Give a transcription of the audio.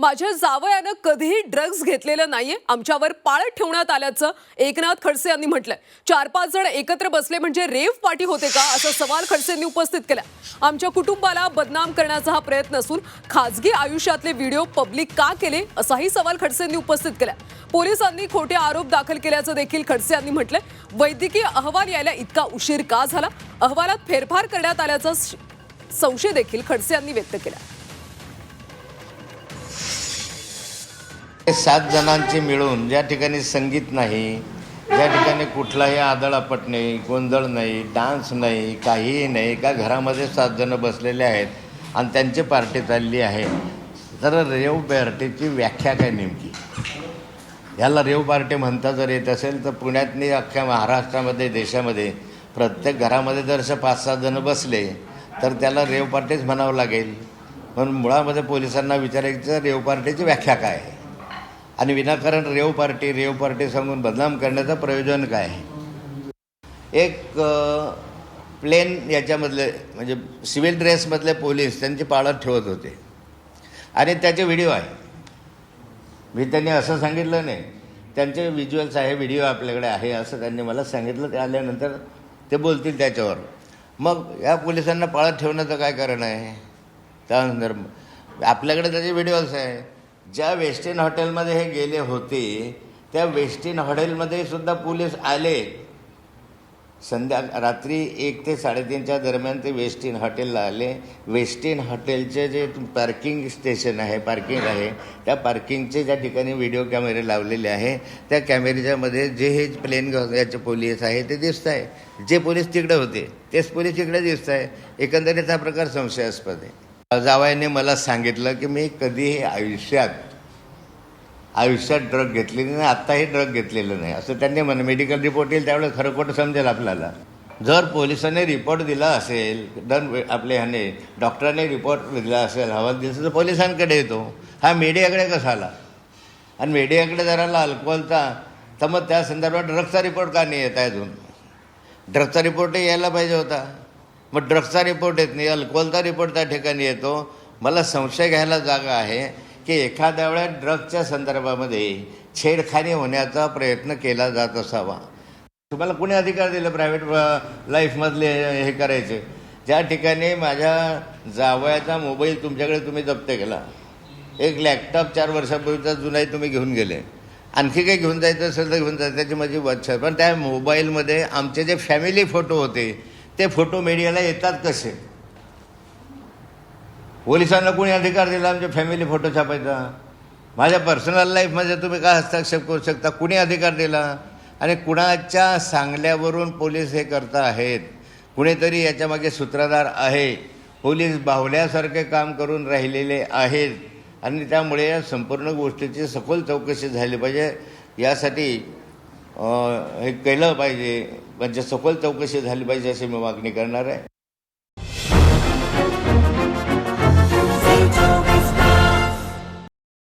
माझ्या जावयानं कधीही ड्रग्ज घेतलेलं नाहीये. आमच्यावर पाळत ठेवण्यात आल्याचं एकनाथ खडसे यांनी म्हटलंय. चार पाच जण एकत्र बसले म्हणजे रेव पार्टी होते का? असा सवाल खडसेंनी उपस्थित केला. आमच्या कुटुंबाला बदनाम करण्याचा हा प्रयत्न असून खाजगी आयुष्यातले व्हिडिओ पब्लिक का केले? असाही सवाल खडसेंनी उपस्थित केला. पोलिसांनी खोटे आरोप दाखल केल्याचं देखील खडसे यांनी म्हटलंय. वैद्यकीय अहवाल यायला इतका उशीर का झाला? अहवालात फेरफार करण्यात आल्याचा श- संशय देखील खडसे यांनी व्यक्त केला. सात जणांचे मिळून ज्या ठिकाणी संगीत नाही ज्या ठिकाणी कुठलाही आदळापट नाही गोंधळ नाही डान्स नाही काहीही नाही का घरामध्ये सात जणं बसलेले आहेत आणि त्यांची पार्टी चालली आहे. तर रेव पार्टीची व्याख्या काय नेमकी? ह्याला रेव पार्टी म्हणता जर येत असेल तर पुण्यातनी अख्ख्या महाराष्ट्रामध्ये देशामध्ये प्रत्येक घरामध्ये जर असे पाच सात जणं बसले तर त्याला रेव पार्टीच म्हणावं लागेल. पण मुळामध्ये पोलिसांना विचारायचं रेव पार्टीची व्याख्या काय आहे? आणि विनाकारण रेव पार्टी रेव पार्टी सांगून बदनाम करण्याचं प्रयोजन काय आहे? एक प्लेन याच्यामधले म्हणजे सिव्हिल ड्रेसमधले पोलीस त्यांची पाळत ठेवत होते. आणि त्याचे व्हिडिओ आहे. मी त्यांनी असं सांगितलं नाही. त्यांचे व्हिज्युअल्स आहे व्हिडिओ आपल्याकडे आहे असं त्यांनी मला सांगितलं. ते आल्यानंतर ते बोलतील त्याच्यावर. मग या पोलिसांना पाळत ठेवण्याचं काय कारण आहे? त्यानंतर आपल्याकडे त्याचे व्हिडिओज आहे. ज्या वेस्टर्न हॉटेलमध्ये हे गेले होते त्या वेस्टर्न हॉटेलमध्ये सुद्धा पोलीस आले. संध्या रात्री एक ते साडेतीनच्या दरम्यान ते वेस्टिन हॉटेलला आले. वेस्टिन हॉटेलचे जे पार्किंग स्टेशन आहे पार्किंग आहे त्या पार्किंगचे ज्या ठिकाणी व्हिडिओ कॅमेरे लावलेले आहे त्या कॅमेऱ्याच्यामध्ये जे हे प्लेन याचे पोलीस आहे ते दिसत आहे. जे पोलीस तिकडे होते तेच पोलीस तिकडे दिसत आहे. एकंदरीत हा प्रकार संशयास्पद आहे. जावाईने मला सांगितलं की मी कधीही आयुष्यात आयुष्यात ड्रग घेतलेली नाही आत्ताही ड्रग घेतलेलं नाही. असं त्यांनी म्हण मेडिकल रिपोर्ट येईल त्यावेळेस खरं खोटं समजेल आपल्याला. जर पोलिसांनी रिपोर्ट दिला असेल डन आपले ह्याने डॉक्टरांनी रिपोर्ट दिला असेल हवाल दिला तर पोलिसांकडे येतो. हा मीडियाकडे कसा आला आणि मीडियाकडे जर आला अल्कोहोलचा तर मग त्या संदर्भात ड्रग्सचा रिपोर्ट का नाही येत आहे अजून? ड्रग्सचा रिपोर्टही यायला पाहिजे होता. मग ड्रग्सचा रिपोर्ट येत नाही अल्कोहोलचा रिपोर्ट त्या ठिकाणी येतो. मला संशय घ्यायला जागा आहे की एखाद्या वेळा ड्रग्सच्या संदर्भामध्ये छेडखानी होण्याचा प्रयत्न केला जात असावा. तुम्हाला कुणी अधिकार दिले प्रायव्हेट लाईफमधले हे करायचे? ज्या ठिकाणी माझ्या जावयाचा मोबाईल तुमच्याकडे तुम्ही जप्त केला. एक लॅपटॉप चार वर्षापूर्वीचा जुनाही तुम्ही घेऊन गेले. आणखी काही घेऊन जायचं असेल तर घेऊन जायचं त्याची माझी वच्छा पण त्या मोबाईलमध्ये आमचे जे फॅमिली फोटो होते ते फोटो मीडियाला येतात कसे? पोलिसांना कोणी अधिकार दिला? आमच्या फॅमिली फोटो छापायचा. माझ्या पर्सनल लाईफमध्ये तुम्ही काय हस्तक्षेप करू शकता? कुणी अधिकार दिला? आणि कुणाच्या सांगल्यावरून पोलीस हे करता आहेत? कुणीतरी याच्यामागे सूत्रधार आहे. पोलीस बाहुल्यासारखे काम करून राहिलेले आहेत. आणि त्यामुळे या संपूर्ण गोष्टीची सखोल चौकशी झाली पाहिजे. यासाठी हे केलं पाहिजे. म्हणजे सखोल चौकशी झाली पाहिजे अशी मी मागणी करणार आहे.